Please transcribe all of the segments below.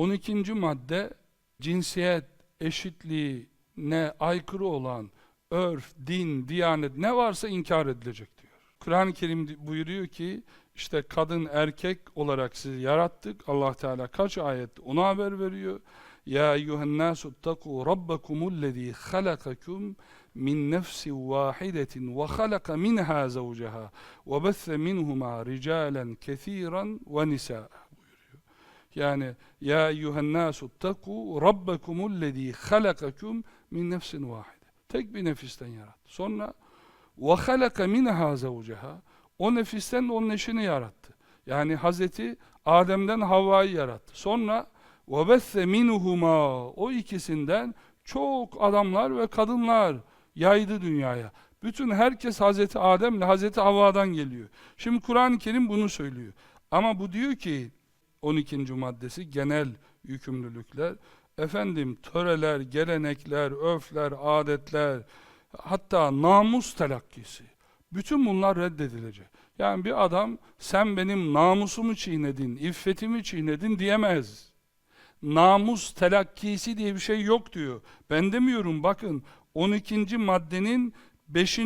12. madde cinsiyet eşitliğine aykırı olan örf, din, diyanet ne varsa inkar edilecek diyor. Kur'an-ı Kerim buyuruyor ki işte kadın erkek olarak sizi yarattık. Allah Teala kaç ayet ona haber veriyor. Ya eyyühen nasu ittaku rabbakumullezî halakakum min nefsin vahidetin ve halaka minha zavceha ve besse minhuma ricalen kesiran ve buyuruyor. Yani ya eyyühen nasu ittaku rabbakumullezî halakakum min nefsin vahide. Tek bir nefisten yarattı. Sonra ve halaka minha zavceha o nefisten de onun eşini yarattı. Yani Hazreti Adem'den Havva'yı yarattı. Sonra besse minhuma o ikisinden çok adamlar ve kadınlar yaydı dünyaya. Bütün herkes Hazreti Adem'le Hazreti Havva'dan geliyor. Şimdi Kur'an-ı Kerim bunu söylüyor. Ama bu diyor ki 12. maddesi genel yükümlülükler. Efendim töreler, gelenekler, örfler, adetler, hatta namus telakkisi. Bütün bunlar reddedilecek. Yani bir adam sen benim namusumu çiğnedin, iffetimi çiğnedin diyemez. Namus telakkisi diye bir şey yok diyor. Ben demiyorum bakın 12. maddenin 5.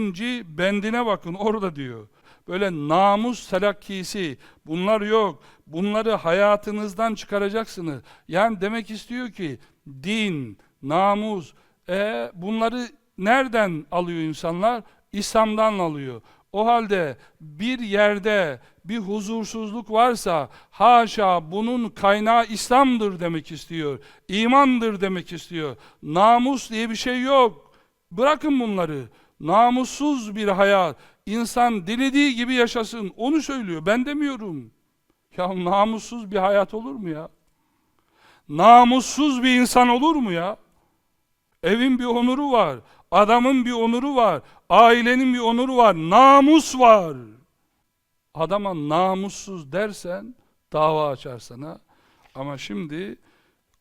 bendine bakın orada diyor. Böyle namus telakkisi bunlar yok. Bunları hayatınızdan çıkaracaksınız. Yani demek istiyor ki din, namus e, bunları nereden alıyor insanlar? İslam'dan alıyor. O halde bir yerde bir huzursuzluk varsa haşa bunun kaynağı İslam'dır demek istiyor. İmandır demek istiyor. Namus diye bir şey yok. Bırakın bunları. Namussuz bir hayat. İnsan dilediği gibi yaşasın. Onu söylüyor. Ben demiyorum. Ya namussuz bir hayat olur mu ya? Namussuz bir insan olur mu ya? Evin bir onuru var. Adamın bir onuru var. Ailenin bir onuru var. Namus var. Adama namussuz dersen dava açar sana. Ama şimdi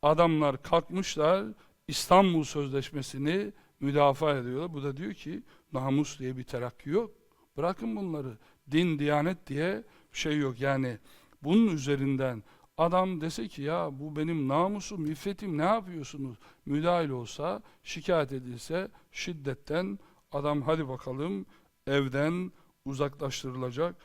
adamlar kalkmışlar İstanbul Sözleşmesi'ni müdafaa ediyorlar. Bu da diyor ki namus diye bir terakki yok. Bırakın bunları. Din, diyanet diye şey yok. Yani bunun üzerinden adam dese ki ya bu benim namusum, iffetim ne yapıyorsunuz? Müdahil olsa, şikayet edilse şiddetten adam hadi bakalım evden uzaklaştırılacak.